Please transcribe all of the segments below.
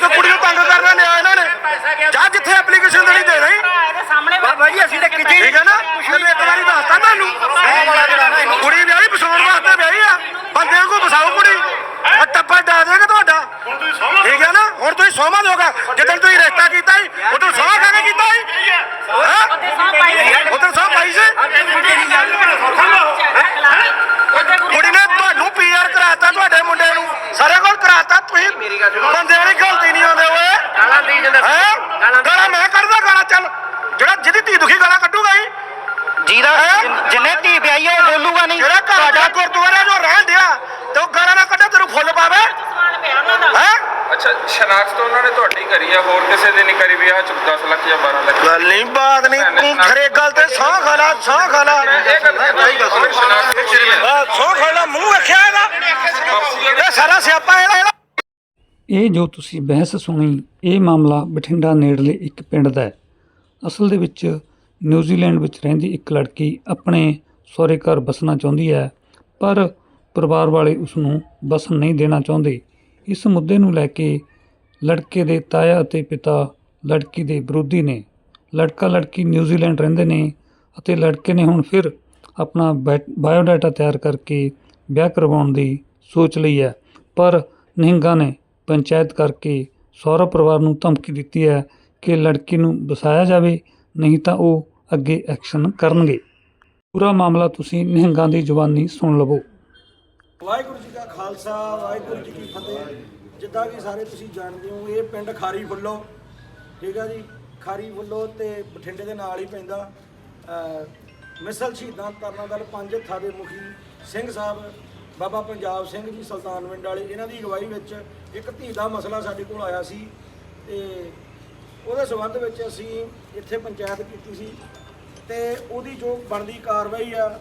ਚੋ ਕੁੜੀ ਨੂੰ ਤੰਗ ਕਰਨਾ ਲਿਆ ਇਹਨਾਂ ਨੇ। ਜਾ ਜਿੱਥੇ ਐਪਲੀਕੇਸ਼ਨ ਦੇਣੀ ਦੇ ਸਾਹਮਣੇ ਬਾਬਾ ਜੀ ਅਸੀਂ ਤਾਂ ਕਿਤੇ ਠੀਕ ਹੈ ਨਾ? ਤੈਨੂੰ ਇੱਕ ਵਾਰੀ ਦੱਸਤਾ ਤੁਹਾਨੂੰ। ਕੁੜੀ ਵਿਆਹੀ ਬਸਾਉਣ ਵਾਸਤੇ ਵਿਆਹੀ ਆ। ਬੰਦੇ ਕੋ ਬਸਾਓ ਕੁੜੀ। ਆ ਟੱਪਾ ਡਾ ਦੇਗਾ ਤੁਹਾਡਾ। ਠੀਕ ਹੈ ਨਾ? ਹੁਣ ਤੁਸੀਂ ਸੋਮਾ ਦੋਗਾ ਜਦੋਂ ਤੁਸੀਂ ਰਿਸ਼ਤਾ ਕੀਤਾ ਸੀ ਉਦੋਂ ਸੋਮਾ ਖਾ ਕੇ ਕੀਤਾ ਸੀ। ਉੱਥੇ ਸਾਹ ਪਾਈ ਸੀ ਉਦੋਂ ਸੋਮਾ ਪਾਈ ਸੀ ਉੱਥੇ ਗੁਰੂ ਕੁੜੀ ਨੇ ਤੁਹਾਨੂੰ ਪੀਆਰ ਕਰਾਤਾ ਤੁਹਾਡੇ ਮੁੰਡੇ ਨੂੰ ਕਰਾਤਾ ਤੁਸੀਂ। ਬੰਦੇ ਦੀ ਗਲਤੀ ਨਹੀਂ ਆਉਂਦੇ ਓਏ। ਗਾਲਾਂ ਦੇ ਜਾਂਦਾ ਹੈ? ਗਾਲਾਂ ਮੈਂ ਕੱਢਦਾ ਗਾਲਾਂ ਚੱਲ। ਜਿਹੜਾ ਜਿਹਦੀ ਧੀ ਦੁਖੀ ਗਾਲਾਂ ਕੱਢੂਗਾ ਹੀ ਜਿਹਦਾ ਹੈਂ? ਜਿੰਨੇ ਧੀ ਵਿਆਹੀ ਆ ਉਹ ਬੋਲੂਗਾ ਨਹੀਂ। ਜਿਹੜਾ ਘਰ ਦਾ ਗੁਰਦੁਆਰਾ ਜੋ ਰਹਿਣ ਦਿਆ ਤੇ ਉਹ ਗਾਲਾਂ ਨਾ ਕੱਢੇ ਤੈਨੂੰ ਫੁੱਲ ਪਾਵੇ। ਹੈ? ਅੱਛਾ ਸ਼ਨਾਖਤ ਉਹਨਾਂ ਨੇ ਤੁਹਾਡੀ ਕਰੀ ਆ ਹੋਰ ਕਿਸੇ ਦੀ ਨਹੀਂ ਕਰੀ ਵੀ ਆ 10 ਲੱਖ ਜਾਂ 12 ਲੱਖ। ਗੱਲ ਨਹੀਂ ਬਾਤ ਨਹੀਂ। ਤੂੰ ਖਰੇ ਗੱਲ ਤੇ ਸਾਹ ਖਾਲਾ ਸਾਹ ਖਾਲਾ। ਗੱਲ ਸ਼ਨਾਖਤ ਸਾਹ ਖਾਲਾ ਮੂੰਹ ਇਹਦਾ? ਇਹ ਸਾਰਾ ਸਿਆਪਾ ਇਹਦਾ ਇਹਦਾ। ਇਹ ਜੋ ਤੁਸੀਂ ਬਹਿਸ ਸੁਣੀ, ਇਹ ਮਾਮਲਾ ਬਠਿੰਡਾ ਨੇੜਲੇ ਇੱਕ ਪਿੰਡ ਦਾ ਹੈ। ਅਸਲ ਦੇ ਵਿੱਚ ਨਿਊਜ਼ੀਲੈਂਡ ਵਿੱਚ ਰਹਿੰਦੀ ਇੱਕ ਲੜਕੀ ਆਪਣੇ ਸਹੁਰੇ ਘਰ ਬਸਣਾ ਚਾਹੁੰਦੀ ਹੈ, ਪਰ ਪਰਿਵਾਰ ਵਾਲੇ ਉਸ ਨੂੰ ਬਸਣ ਨਹੀਂ ਦੇਣਾ ਚਾਹੁੰਦੇ। ਇਸ ਮੁੱਦੇ ਨੂੰ ਲੈ ਕੇ ਲੜਕੇ ਦੇ ਤਾਇਆ ਅਤੇ ਪਿਤਾ ਲੜਕੀ ਦੇ ਵਿਰੋਧੀ ਨੇ। ਲੜਕਾ ਲੜਕੀ ਨਿਊਜ਼ੀਲੈਂਡ ਰਹਿੰਦੇ ਨੇ ਅਤੇ ਲੜਕੇ ਨੇ ਹੁਣ ਫਿਰ ਆਪਣਾ ਬਾਇਓਡਾਟਾ ਤਿਆਰ ਕਰਕੇ ਵਿਆਹ ਕਰਵਾਉਣ ਦੀ ਸੋਚ ਲਈ ਹੈ, ਪਰ ਨਿਹੰਗਾਂ ਨੇ ਪੰਚਾਇਤ ਕਰਕੇ ਸਹੁਰਾ ਪਰਿਵਾਰ ਨੂੰ ਧਮਕੀ ਦਿੱਤੀ ਹੈ ਕਿ ਲੜਕੀ ਨੂੰ ਵਸਾਇਆ ਜਾਵੇ, ਨਹੀਂ ਤਾਂ ਉਹ ਅੱਗੇ ਐਕਸ਼ਨ ਕਰਨਗੇ। ਪੂਰਾ ਮਾਮਲਾ ਤੁਸੀਂ ਨਿਹੰਗਾਂ ਦੀ ਜ਼ੁਬਾਨੀ ਸੁਣ ਲਵੋ। ਵਾਹਿਗੁਰੂ ਜੀ ਕਾ ਖਾਲਸਾ, ਵਾਹਿਗੁਰੂ ਜੀ ਕੀ ਫਤਿਹ। ਜਿੱਦਾਂ ਕਿ ਸਾਰੇ ਤੁਸੀਂ ਜਾਣਦੇ ਹੋ, ਇਹ ਪਿੰਡ ਖਾਰੀ ਫੁੱਲੋ। ਠੀਕ ਆ ਜੀ? ਖਾਰੀ ਫੁੱਲੋ ਤੇ ਬਠਿੰਡੇ ਦੇ ਨਾਲ ਹੀ ਪੈਂਦਾ। ਮਿਸਲ ਸ਼ਹੀਦਾਂ ਤਰਨਾ ਪੰਜ ਹੱਥਾਂ ਦੇ ਮੁਖੀ ਸਿੰਘ ਸਾਹਿਬ ਬਾਬਾ ਪੰਜਾਬ ਸਿੰਘ ਜੀ ਸੁਲਤਾਨਵਿੰਡ ਵਾਲੇ, ਇਹਨਾਂ ਦੀ ਅਗਵਾਈ ਵਿੱਚ ਇੱਕ ਧੀ ਦਾ ਮਸਲਾ ਸਾਡੇ ਕੋਲ ਆਇਆ ਸੀ ਤੇ ਉਹਦੇ ਸੰਬੰਧ ਵਿੱਚ ਅਸੀਂ ਇੱਥੇ ਪੰਚਾਇਤ ਕੀਤੀ ਸੀ ਤੇ ਉਹਦੀ ਜੋ ਬਣਦੀ ਕਾਰਵਾਈ ਆ,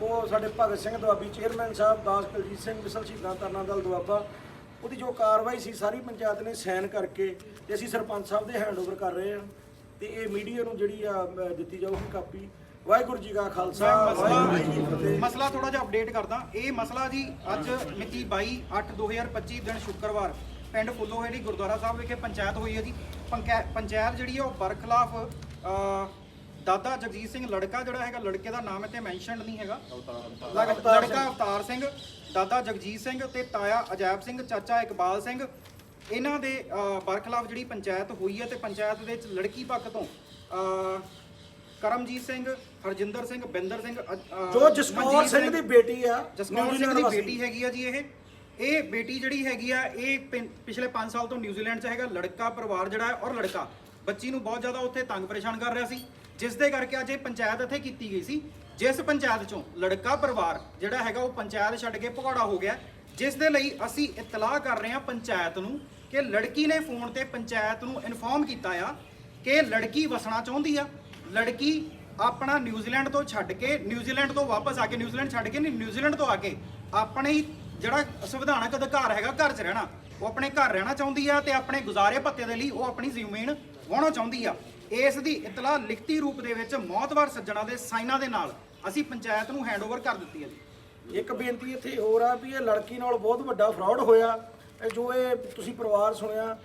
ਉਹ ਸਾਡੇ ਭਗਤ ਸਿੰਘ ਦੁਆਬੀ ਚੇਅਰਮੈਨ ਸਾਹਿਬ, ਦਾਸ ਕੁਲਜੀਤ ਸਿੰਘ ਮਿਸਲ, ਸ਼ਹੀਦਾਂ ਤਰਨਾ ਦਲ ਦੁਆਬਾ, ਉਹਦੀ ਜੋ ਕਾਰਵਾਈ ਸੀ, ਸਾਰੀ ਪੰਚਾਇਤ ਨੇ ਸਾਈਨ ਕਰਕੇ ਤੇ ਅਸੀਂ ਸਰਪੰਚ ਸਾਹਿਬ ਦੇ ਹੈਂਡਓਵਰ ਕਰ ਰਹੇ ਹਾਂ ਤੇ ਇਹ ਮੀਡੀਆ ਨੂੰ ਜਿਹੜੀ ਆ ਦਿੱਤੀ ਜਾਊਗੀ ਕਾਪੀ। ਵਾਹਿਗੁਰੂ ਜੀ ਕਾ ਖਾਲਸਾ ਵਾਹਿਗੁਰੂ ਜੀ ਕੀ ਫਤਿਹ। ਮਸਲਾ ਥੋੜਾ ਜਿਹਾ ਅਪਡੇਟ ਕਰਦਾ। ਇਹ ਮਸਲਾ ਜੀ ਅੱਜ ਮਿਤੀ 22 8 2025 ਦਿਨ ਸ਼ੁੱਕਰਵਾਰ ਪਿੰਡ ਫੁੱਲੋਹੇੜੀ ਗੁਰਦੁਆਰਾ ਸਾਹਿਬ ਵਿਖੇ ਪੰਚਾਇਤ ਹੋਈ ਹੈ ਜੀ। ਪੰਚਾਇਤ ਜਿਹੜੀ ਹੈ ਉਹ ਬਰਖਲਾਫ ਦਾਦਾ ਜਗਜੀਤ ਸਿੰਘ ਲੜਕਾ ਜਿਹੜਾ ਹੈਗਾ ਲੜਕੇ ਦਾ ਨਾਮ ਇੱਥੇ ਮੈਂਸ਼ਨਡ ਨਹੀਂ ਹੈਗਾ। ਲੜ- ਲੜਕਾ ਅਵਤਾਰ ਸਿੰਘ ਦਾਦਾ ਜਗਜੀਤ ਸਿੰਘ ਤੇ ਤਾਇਆ ਅਜੈਬ ਸਿੰਘ ਚਾਚਾ ਇਕਬਾਲ ਸਿੰਘ। ਇਹਨਾਂ ਦੇ ਬਰਖਲਾਫ ਜਿਹੜੀ ਪੰਚਾਇਤ ਹੋਈ ਹੈ ਤੇ ਪੰਚਾਇਤ ਦੇ ਵਿੱਚ ਲੜਕੀ ਪੱਖ ਤੋਂ ਕਰਮਜੀਤ ਸਿੰਘ ਹਰਜਿੰਦਰ ਸਿੰਘ ਬਿੰਦਰ ਸਿੰਘ ਅ- ਅ, ਜੋ ਜਸਕੌਰ ਮਨਜੀਤ ਸਿੰਘ ਦੀ ਬੇਟੀ ਆ ਜਸਕੌਰ ਸਿੰਘ ਦੀ। ਬੇਟੀ ਹੈਗੀ ਆ ਜੀ ਇਹ। ਇਹ ਬੇਟੀ ਜਿਹੜੀ ਹੈਗੀ ਆ ਇਹ ਪਿੰ- ਪਿਛਲੇ 5 ਸਾਲ ਤੋਂ ਨਿਊਜ਼ੀਲੈਂਡ 'ਚ ਹੈਗਾ ਲੜਕਾ ਪਰਿਵਾਰ ਜਿਹੜਾ ਹੈ ਔਰ ਲੜਕਾ। ਬੱਚੀ ਨੂੰ ਬਹੁਤ ਜ਼ਿਆਦਾ ਉੱਥੇ ਤੰਗ ਪਰੇਸ਼ਾਨ ਕਰ ਰਿਹਾ ਸੀ ਜਿਸ ਦੇ ਕਰਕੇ ਅੱਜ ਇਹ ਪੰਚਾਇਤ ਇੱਥੇ ਕੀਤੀ ਗਈ ਸੀ। ਜਿਸ ਪੰਚਾਇਤ 'ਚੋਂ ਲੜਕਾ ਪਰਿਵਾਰ ਜਿਹੜਾ ਹੈਗਾ ਉਹ ਪੰਚਾਇਤ ਛੱਡ ਕੇ ਭਗੌੜਾ ਹੋ ਗਿਆ। ਜਿਸ ਦੇ ਲਈ ਅਸੀਂ ਇਤਲਾਹ ਕਰ ਰਹੇ ਹਾਂ ਪੰਚਾਇਤ ਨੂੰ ਕਿ ਲੜਕੀ ਨੇ ਫੋਨ ਤੇ ਪੰਚਾਇਤ ਨੂੰ ਇਨਫੋਰਮ ਕੀਤਾ ਆ ਕਿ ਲੜਕੀ ਵਸਣਾ ਚਾਹੁੰਦੀ ਆ। ਲੜਕੀ ਆਪਣਾ ਨਿਊਜ਼ੀਲੈਂਡ ਤੋਂ ਛੱਡ ਕੇ, ਨਿਊਜ਼ੀਲੈਂਡ ਤੋਂ ਵਾਪਸ ਆ ਕੇ, ਨਿਊਜ਼ੀਲੈਂਡ ਛੱਡ ਕੇ ਨਹੀਂ, ਨਿਊਜ਼ੀਲੈਂਡ ਤੋਂ ਆ ਕੇ ਆਪਣੇ ਹੀ ਜਿਹੜਾ ਸੰਵਿਧਾਨਕ ਅਧਿਕਾਰ ਹੈਗਾ ਘਰ 'ਚ ਰਹਿਣਾ, ਉਹ ਆਪਣੇ ਘਰ ਰਹਿਣਾ ਚਾਹੁੰਦੀ ਆ ਤੇ ਆਪਣੇ ਗੁਜ਼ਾਰੇ ਭੱਤੇ ਦੇ ਲਈ ਉਹ ਆਪਣੀ ਜ਼ਮੀਨ ਵਾਹਣਾ ਚਾਹੁੰਦੀ ਆ। ਇਸ ਦੀ ਇਤਲਾਹ ਲਿਖਤੀ ਰੂਪ ਦੇ ਵਿੱਚ ਮੌਤਵਾਰ ਸੱਜਣਾ ਦੇ ਸਾਈਨਾਂ ਦੇ ਨਾਲ ਅਸੀਂ ਪੰਚਾਇਤ ਨੂੰ ਹੈਂਡਓਵਰ ਕਰ ਦਿੱਤੀ ਹੈ ਜੀ। ਇੱਕ ਬੇਨਤੀ ਇੱਥੇ ਹੋਰ ਆ ਵੀ ਇਹ ਲੜਕੀ ਨਾਲ ਬਹੁਤ ਵੱਡਾ ਫਰਾਡ ਹੋਇਆ ਇਹ ਜੋ ਇਹ ਤੁਸੀਂ ਪਰਿਵਾਰ ਸੁਣਿਆ,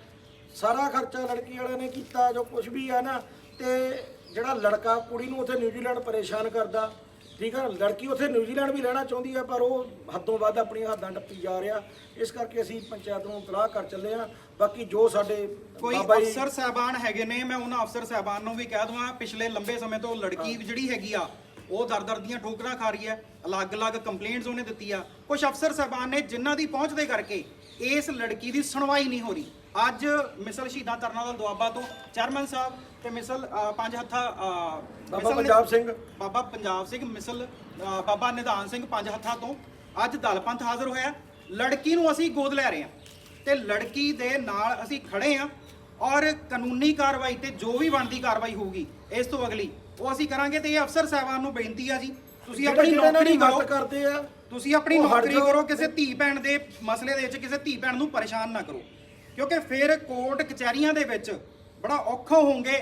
ਸਾਰਾ ਖਰਚਾ ਲੜਕੀ ਵਾਲਿਆਂ ਨੇ ਕੀਤਾ, ਜੋ ਕੁਝ ਵੀ ਆ ਨਾ, ਤੇ ਜਿਹੜਾ ਲੜਕਾ ਕੁੜੀ ਨੂੰ ਉੱਥੇ ਨਿਊਜ਼ੀਲੈਂਡ ਪਰੇਸ਼ਾਨ ਕਰਦਾ ਠੀਕ ਆ ਲੜਕੀ ਉੱਥੇ ਨਿਊਜ਼ੀਲੈਂਡ ਵੀ ਰਹਿਣਾ ਚਾਹੁੰਦੀ ਆ ਪਰ ਉਹ ਹੱਦੋਂ ਵੱਧ ਆਪਣੀਆਂ ਹੱਦਾਂ ਟੱਪੀ ਜਾ ਰਿਹਾ। ਇਸ ਕਰਕੇ ਅਸੀਂ ਪੰਚਾਇਤ ਨੂੰ ਤਲਾਹ ਕਰ ਚੱਲੇ ਆ। ਬਾਕੀ ਜੋ ਸਾਡੇ ਕੋਈ ਬਾਬਾ ਜੀ ਅਫਸਰ ਸਾਹਿਬਾਨ ਹੈਗੇ ਨੇ ਮੈਂ ਉਹਨਾਂ ਅਫਸਰ ਸਾਹਿਬਾਨ ਨੂੰ ਵੀ ਕਹਿ ਦਵਾਂ ਪਿਛਲੇ ਲੰਬੇ ਸਮੇਂ ਤੋਂ ਲੜਕੀ ਜਿਹੜੀ ਹੈਗੀ ਆ ਉਹ ਦਰ-ਦਰ ਦੀਆਂ ਠੋਕਰਾਂ ਖਾ ਰਹੀ ਹੈ ਅਲੱਗ-ਅਲੱਗ ਕੰਪਲੇਂਟਸ ਉਹਨੇ ਦਿੱਤੀ ਆ। ਕੁਝ ਅਫਸਰ ਸਾਹਿਬਾਨ ਨੇ ਜਿਨ੍ਹਾਂ ਦੀ ਪਹੁੰਚ ਦੇ ਕਰਕੇ ਇਸ ਲੜਕੀ ਦੀ ਸੁਣਵਾਈ ਨਹੀਂ ਹੋ ਰਹੀ। ਅੱਜ ਮਿਸਲ ਸ਼ਹੀਦਾਂ ਤਰਨਾ ਦਲ ਦੁਆਬਾ ਤੋਂ ਚੇਅਰਮੈਨ ਸਾਹਿਬ ਤੇ ਮਿਸਲ ਅ, ਪੰਜ ਹੱਥਾ ਅ, ਬਾਬਾ ਮਿਸਲ ਪੰਜਾਬ ਸਿੰਘ। ਬਾਬਾ ਪੰਜਾਬ ਸਿੰਘ ਮਿਸਲ ਅ, ਬਾਬਾ ਨਿਧਾਨ ਸਿੰਘ ਪੰਜ ਹੱਥਾਂ ਤੋਂ ਅੱਜ ਦਲ ਪੰਥ ਹਾਜ਼ਰ ਹੋਇਆ ਲੜਕੀ ਨੂੰ ਅਸੀਂ ਗੋਦ ਲੈ ਰਹੇ ਹਾਂ ਤੇ ਲੜਕੀ ਦੇ ਨਾਲ ਅਸੀਂ ਖੜੇ ਹਾਂ ਔਰ ਕਾਨੂੰਨੀ ਕਾਰਵਾਈ ਤੇ ਜੋ ਵੀ ਬਣਦੀ ਕਾਰਵਾਈ ਹੋਊਗੀ ਇਸ ਤੋਂ ਅਗਲੀ ਉਹ ਅਸੀਂ ਕਰਾਂਗੇ ਤੇ ਇਹ ਅਫਸਰ ਸਾਹਿਬਾਨ ਨੂੰ ਬੇਨਤੀ ਆ ਜੀ ਤੁਸੀਂ ਜਿਹੜੇ ਆਪਣੀ ਜਿਹੜੇ ਇਹਨਾਂ ਨੌਕਰੀ ਕਰੋ ਮਦਦ ਕਰਦੇ ਆ ਤੁਸੀਂ ਆਪਣੀ ਉਹ ਹਟ ਨੌਕਰੀ ਜਾਓ। ਕਰੋ ਕਿਸੇ ਧੀ ਭੈਣ ਦੇ ਮਸਲੇ ਦੇ ਵਿੱਚ ਕਿਸੇ ਧੀ ਭੈਣ ਨੂੰ ਪਰੇਸ਼ਾਨ ਨਾ ਕਰੋ ਕਿਉਂਕਿ ਫਿਰ ਕੋਰਟ ਕਚਹਿਰੀਆਂ ਦੇ ਵਿੱਚ ਬੜਾ ਔਖਾ ਹੋਵੋਗੇ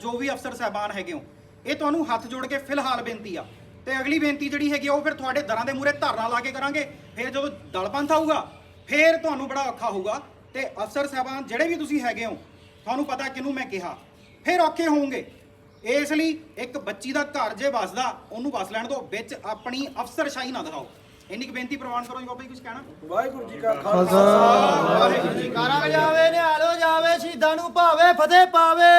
ਜੋ ਵੀ ਅਫਸਰ ਸਾਹਿਬਾਨ ਹੈਗੇ ਹੋ। ਇਹ ਤੁਹਾਨੂੰ ਹੱਥ ਜੋੜ ਕੇ ਫਿਲਹਾਲ ਬੇਨਤੀ ਆ। ਤੇ ਅਗਲੀ ਬੇਨਤੀ ਜਿਹੜੀ ਹੈਗੀ ਆ, ਉਹ ਫਿਰ ਤੁਹਾਡੇ ਦਰਾਂ ਦੇ ਮੂਹਰੇ ਧਰਨਾ ਲਾ ਕੇ ਕਰਾਂਗੇ। ਫਿਰ ਜਦੋਂ ਦਲ ਪੰਥ ਆਊਗਾ ਫਿਰ ਤੁਹਾਨੂੰ ਬੜਾ ਔਖਾ ਹੋਊਗਾ। ਤੇ ਅਫਸਰ ਸਾਹਿਬਾਨ ਜਿਹੜੇ ਵੀ ਤੁਸੀਂ ਹੈਗੇ ਹੋ ਤੁਹਾਨੂੰ ਪਤਾ ਕਿਹਨੂੰ ਮੈਂ ਕਿਹਾ। ਫਿਰ ਔਖੇ ਹੋਵੋਗੇ। ਇਸ ਲਈ ਇੱਕ ਬੱਚੀ ਦਾ ਘਰ ਜੇ ਵਸਦਾ ਉਹਨੂੰ ਵਸ ਲੈਣ ਦਿਓ। ਵਿੱਚ ਆਪਣੀ ਅਫਸਰਸ਼ਾਹੀ ਨਾ ਦਿਖਾਓ। ਇੰਨੀ ਕੁ ਬੇਨਤੀ ਪ੍ਰਵਾਨ ਕਰੋ ਜੀ ਬਾਬਾ ਜੀ ਕੁਝ ਕਹਿਣਾ? ਵਾਹਿਗੁਰੂ ਜੀ ਕਾ ਖਾਲਸਾ। ਕਾਰਾ ਜਾਵੇ ਨਿਹਾਲੋ ਜਾਵੇ ਸ਼ਹੀਦਾਂ ਨੂੰ ਭਾਵੇ ਫਤਿਹ ਪਾਵੇ।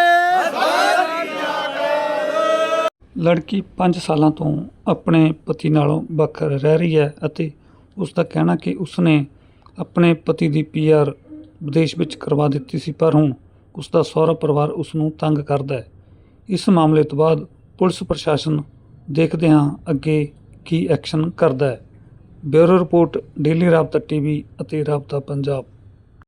ਲੜਕੀ 5 ਸਾਲਾਂ ਤੋਂ ਆਪਣੇ ਪਤੀ ਨਾਲੋਂ ਵੱਖ ਰਹਿ ਰਹੀ ਹੈ ਅਤੇ ਉਸ ਦਾ ਕਹਿਣਾ ਕਿ ਉਸਨੇ ਆਪਣੇ ਪਤੀ ਦੀ ਪੀਆਰ ਵਿਦੇਸ਼ ਵਿੱਚ ਕਰਵਾ ਦਿੱਤੀ ਸੀ ਪਰ ਹੁਣ ਉਸ ਦਾ ਸਹੁਰਾ ਪਰਿਵਾਰ ਉਸ ਨੂੰ ਤੰਗ ਕਰਦਾ ਹੈ। ਇਸ ਮਾਮਲੇ ਤੋਂ ਬਾਅਦ ਪੁਲਿਸ ਪ੍ਰਸ਼ਾਸਨ ਦੇਖਦੇ ਹਾਂ ਅੱਗੇ ਕੀ ਐਕਸ਼ਨ ਕਰਦਾ ਹੈ। Bureau report daily Rabta TV ਅਤੇ ਰਾਬਤਾ ਪੰਜਾਬ।